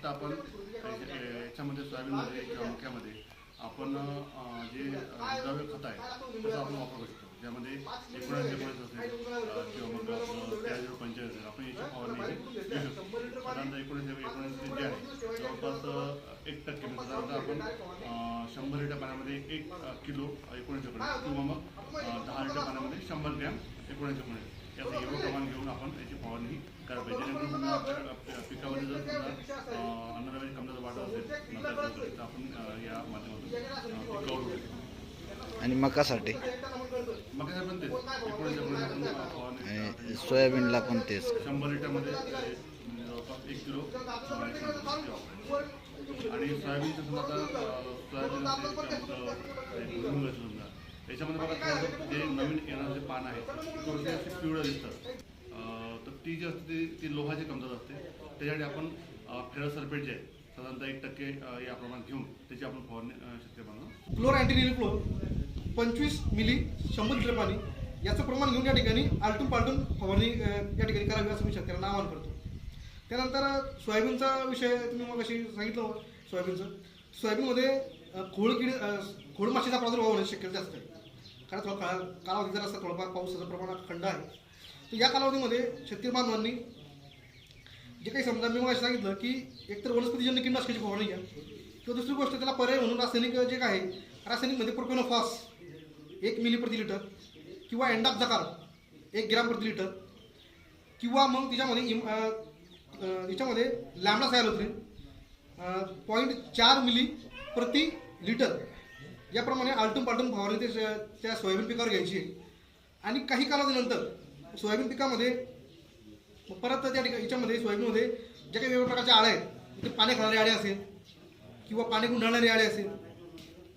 फक्त आपण याच्यामध्ये सोयाबीनमध्ये किंवा मक्यामध्ये आपण जे द्रव्य खत आहे त्याचा आपण वापर करू शकतो. ज्यामध्ये एकोणऐंशी एकोणीस असेल किंवा मग तेरा झिरो पंचेचाळीस असेल आपण याची फवारणी देऊ घेऊ शकतो. साधारणतः एकोणीस एकोणीस जे आहे जवळपास एक टक्के म्हणजे साधारणतः आपण शंभर लिटर पाण्यामध्ये एक किलो एकोणीस एकोणीस किंवा मग दहा लिटर पाण्यामध्ये शंभर ग्रॅम एकोणीस एकोणीस याचं एवढं प्रमाण घेऊन आपण याची फवारणी करायला पाहिजे. जेणेकरून पिकामध्ये जर समजा अ, अन्नद्रव्याची कमतरता वाढत असेल नंतर तर आपण या माध्यमातून आणि मकासाठी. मकासाठी पण तेच आणि सोयाबीनला पण तेच. शंभर लिटरमध्ये जवळपास एक किलो आणि सोयाबीनचं समजा सोयाबीन म्हणजे समजा. त्याच्यामध्ये बघा जे नवीन येणारं जे पान आहे कोणते असे पिवळं दिसतं तर ती जी असते ती लोहाची कमतरता असते. त्याच्यासाठी आपण फेरस जे आहे साधारणतः एक टक्के या प्रमाणात घेऊन त्याची आपण फवारणी शक्य बनवू. फ्लोर अँटीनिल फ्लोर पंचवीस मिली शंभर लिटर पाणी याचं प्रमाण घेऊन या ठिकाणी आलटून पालटून फवारणी या ठिकाणी करावी असं मी शेतकऱ्यांना आवाहन करतो. त्यानंतर सोयाबीनचा विषय तुम्ही मग अशी सांगितलं सोयाबीनचं. सोयाबीनमध्ये खोळ खोड किड खोळ खोड माशीचा प्रादुर्भाव होण्याची शक्यता जास्त आहे. कारण थोडा काळा कालावधी जर असं थोडंफार पावसाचं प्रमाण खंड आहे. तर या कालावधीमध्ये शेतकरी बांधवांनी जे काही समजा मी मला सांगितलं की एकतर वनस्पतीजन्य कीटकनाशकाची फवारणी घ्या. किंवा दुसरी गोष्ट त्याला पर्याय म्हणून रासायनिक जे काय आहे रासायनिकमध्ये प्रोपेनोफॉस एक मिली प्रति लिटर किंवा एंडाप जकार एक ग्रॅम प्रति लिटर किंवा मग तिच्यामध्ये इम तिच्यामध्ये लॅमडा सायलोथ्रीन पॉईंट चार मिली प्रति लिटर याप्रमाणे आलटून पालटून फवारणी ते त्या सोयाबीन पिकावर घ्यायची आहे. आणि काही कालावधीनंतर सोयाबीन पिकामध्ये मग परत त्या ठिकाणी याच्यामध्ये सोयाबीनमध्ये जे काही वेगवेगळ्या प्रकारच्या आळ्या आहेत ते पाणी खाणारी आळे असेल किंवा पाणी गुंडाळणारी आळे असेल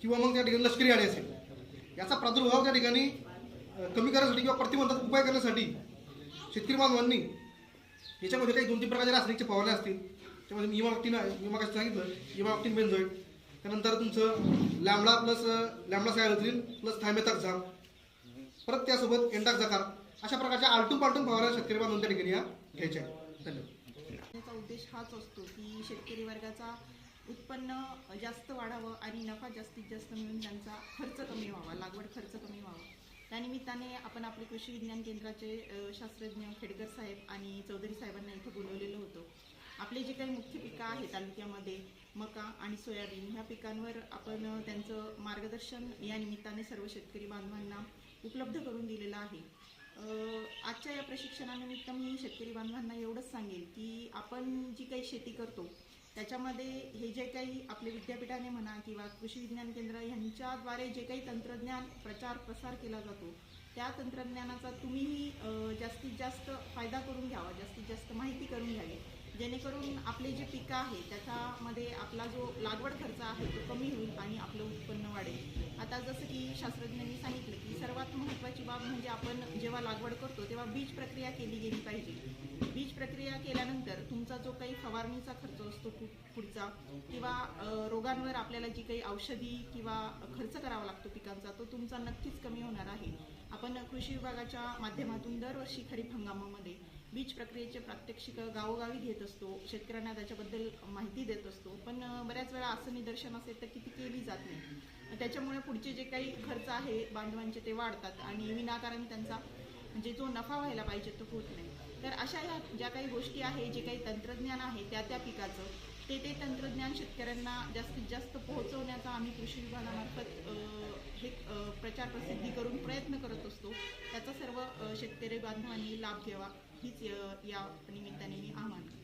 किंवा मग त्या ठिकाणी लष्करी आळे असेल याचा प्रादुर्भाव त्या ठिकाणी कमी करण्यासाठी किंवा प्रतिबंधात्मक उपाय करण्यासाठी शेतकरी बांधवांनी याच्यामध्ये काही दोन तीन प्रकारचे रासायनिकचे फवारण्या असतील. त्यामध्ये मी इमाक्टिन मी कशी सांगितलं इमाक्टीन बेन्झोइड त्यानंतर तुमचं lambda plus lambda cyhalothrin plus thiamethoxam परत त्यासोबत एंडाक्झाकार अशा प्रकारच्या आलटून पालटून फवारा शेतकरी बांधून त्या ठिकाणी या घ्यायच्या धन्यवाद. उद्देश हाच असतो की शेतकरी वर्गाचा उत्पन्न जास्त वाढावं आणि नफा जास्तीत जास्त मिळून त्यांचा खर्च कमी व्हावा लागवड खर्च कमी व्हावा. त्यानिमित्ताने आपण आपले कृषी विज्ञान केंद्राचे शास्त्रज्ञ खेडकर साहेब आणि चौधरी साहेबांना इथं बोलवलेलं होतं. आपले जे काही मुख्य पिकं आहेत तालुक्यामध्ये मका आणि सोयाबीन ह्या पिकांवर आपण त्यांचं मार्गदर्शन या निमित्ताने सर्व शेतकरी बांधवांना उपलब्ध करून दिलेलं आहे. आजच्या या प्रशिक्षणानिमित्त मी शेतकरी बांधवांना एवढंच सांगेन की आपण जी काही शेती करतो त्याच्यामध्ये हे जे काही आपले विद्यापीठाने म्हणा किंवा कृषी विज्ञान केंद्र यांच्याद्वारे जे काही तंत्रज्ञान प्रचार प्रसार केला जातो त्या तंत्रज्ञानाचा तुम्हीही जास्तीत जास्त फायदा करून घ्यावा जास्तीत जास्त माहिती करून घ्यावी. जेणेकरून आपले जे पिकं आहे त्याच्यामध्ये आपला जो लागवड खर्च आहे तो कमी होईल आणि आपलं उत्पन्न आता जसं की शास्त्रज्ञांनी सांगितलं की सर्वात महत्त्वाची बाब म्हणजे आपण जेव्हा लागवड करतो तेव्हा बीज प्रक्रिया केली गेली पाहिजे. बीज प्रक्रिया केल्यानंतर तुमचा जो काही फवारणीचा खर्च असतो पुढचा किंवा रोगांवर आपल्याला जी काही औषधी किंवा खर्च करावा लागतो पिकांचा तो तुमचा नक्कीच कमी होणार आहे. आपण कृषी विभागाच्या माध्यमातून दरवर्षी खरीप हंगामामध्ये बीज प्रक्रियेचे प्रात्यक्षिक गावोगावी घेत असतो. शेतकऱ्यांना त्याच्याबद्दल माहिती देत असतो. पण बऱ्याच वेळा असं निदर्शन असेल तर किती केली जात नाही. त्याच्यामुळे पुढचे जे काही खर्च आहे बांधवांचे ते वाढतात आणि विनाकारण त्यांचा म्हणजे जो नफा व्हायला पाहिजे तो होत नाही. तर अशा ह्या ज्या काही गोष्टी आहे जे काही तंत्रज्ञान आहे त्या त्या पिकाचं ते ते तंत्रज्ञान शेतकऱ्यांना जास्तीत जास्त पोहोचवण्याचा आम्ही कृषी विभागामार्फत हे प्रचार प्रसिद्धी करून प्रयत्न करत असतो. त्याचा सर्व शेतकरी बांधवांनी लाभ घ्यावा. हीच अ, या निमित्ताने मी आवाहन करते